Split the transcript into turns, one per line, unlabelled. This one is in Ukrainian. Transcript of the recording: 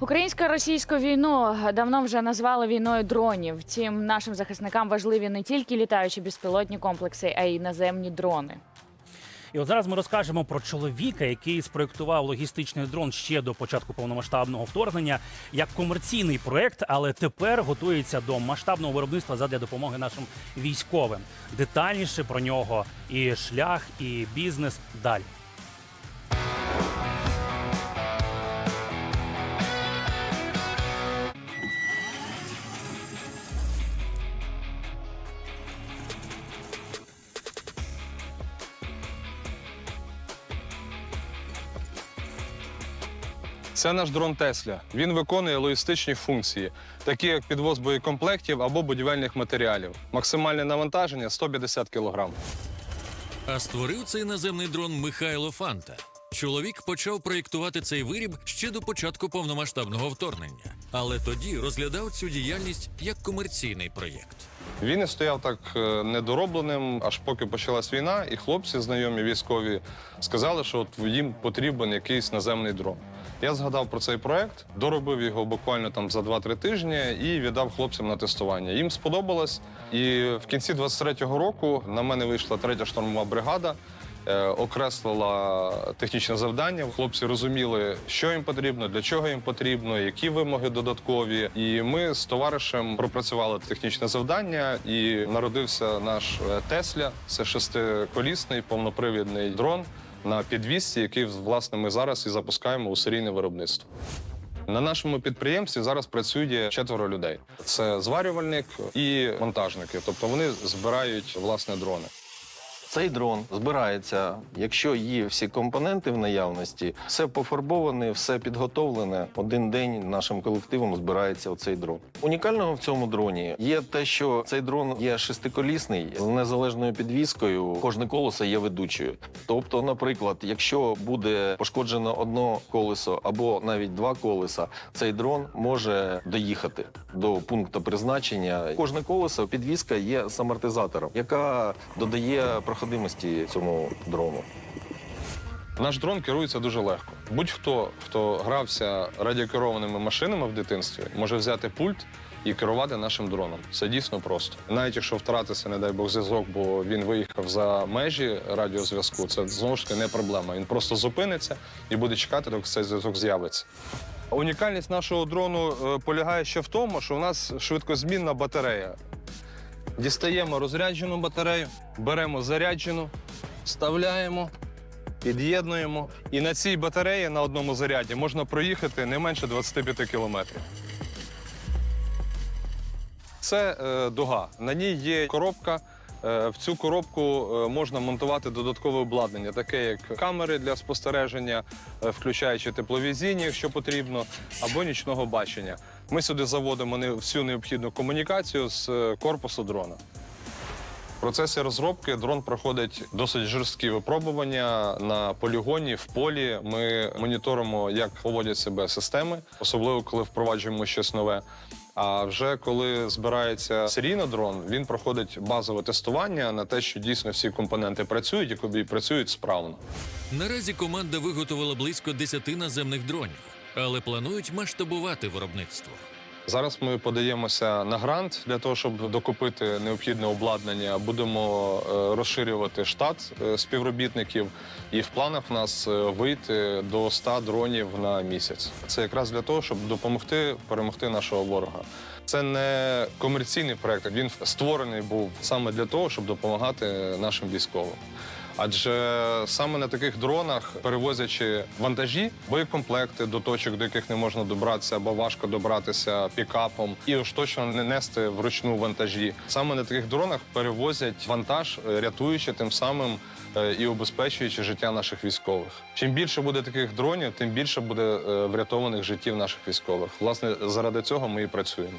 Українсько-російську війну давно вже назвали війною дронів. Втім, нашим захисникам важливі не тільки літаючі безпілотні комплекси, а й наземні дрони.
І от зараз ми розкажемо про чоловіка, який спроєктував логістичний дрон ще до початку повномасштабного вторгнення як комерційний проект, але тепер готується до масштабного виробництва задля допомоги нашим військовим. Детальніше про нього і шлях, і бізнес далі.
Це наш дрон Тесля. Він виконує логістичні функції, такі як підвоз боєкомплектів або будівельних матеріалів. Максимальне навантаження 150 кг.
А створив цей наземний дрон Михайло Фанта. Чоловік почав проєктувати цей виріб ще до початку повномасштабного вторгнення, але тоді розглядав цю діяльність як комерційний проєкт.
Він і стояв так е, недоробленим, аж поки почалась війна, і хлопці, знайомі військові, сказали, що от їм потрібен якийсь наземний дрон. Я згадав про цей проект, доробив його буквально там за 2-3 тижні і віддав хлопцям на тестування. Їм сподобалось. І в кінці 23-го року на мене вийшла третя штурмова бригада. Е, Окреслила технічне завдання. Хлопці розуміли, що їм потрібно, для чого їм потрібно, які вимоги додаткові. І ми з товаришем пропрацювали технічне завдання, і народився наш е, Тесля. Це шестиколісний повнопривідний дрон на підвісці, який власне ми зараз і запускаємо у серійне виробництво. На нашому підприємстві зараз працює четверо людей: це зварювальник і монтажники. Тобто вони збирають власне дрони.
Цей дрон збирається, якщо є всі компоненти в наявності, все пофарбоване, все підготовлене. Один день нашим колективом збирається оцей дрон. Унікального в цьому дроні є те, що цей дрон є шестиколісний з незалежною підвіскою. Кожне колесо є ведучою. Тобто, наприклад, якщо буде пошкоджено одно колесо або навіть два колеса, цей дрон може доїхати до пункту призначення. Кожне колесо підвіска є з амортизатором, яка додає проходимості цьому дрону.
Наш дрон керується дуже легко. Будь-хто, хто грався радіокерованими машинами в дитинстві, може взяти пульт і керувати нашим дроном. Це дійсно просто. Навіть якщо втратиться, не дай Бог, зв'язок, бо він виїхав за межі радіозв'язку, це знову ж таки не проблема. Він просто зупиниться і буде чекати, доки цей зв'язок з'явиться. Унікальність нашого дрону е, полягає ще в тому, що в нас швидкозмінна батарея. Дістаємо розряджену батарею, беремо заряджену, вставляємо, під'єднуємо. І на цій батареї на одному заряді можна проїхати не менше 25 кілометрів. Це е, дуга. На ній є коробка. Е, В цю коробку е, можна монтувати додаткове обладнання, таке як камери для спостереження, е, включаючи тепловізійні, якщо потрібно, або нічного бачення. Ми сюди заводимо всю необхідну комунікацію з е, корпусу дрона. В процесі розробки дрон проходить досить жорсткі випробування на полігоні, в полі. Ми моніторимо, як поводять себе системи, особливо коли впроваджуємо щось нове. А вже коли збирається серійно дрон, він проходить базове тестування на те, що дійсно всі компоненти працюють і працюють справно.
Наразі команда виготовила близько 10 наземних дронів, але планують масштабувати виробництво.
Зараз ми подаємося на грант для того, щоб докупити необхідне обладнання. Будемо е, розширювати штат е, співробітників, і в планах в нас е, вийти до 100 дронів на місяць. Це якраз для того, щоб допомогти перемогти нашого ворога. Це не комерційний проект. Він створений був саме для того, щоб допомагати нашим військовим. Адже саме на таких дронах, перевозячи вантажі, боєкомплекти до точок, до яких не можна добратися або важко добратися пікапом, і уж точно не нести вручну вантажі. Саме на таких дронах перевозять вантаж, рятуючи тим самим е, і обезпечуючи життя наших військових. Чим більше буде таких дронів, тим більше буде е, врятованих життів наших військових. Власне, заради цього ми і працюємо.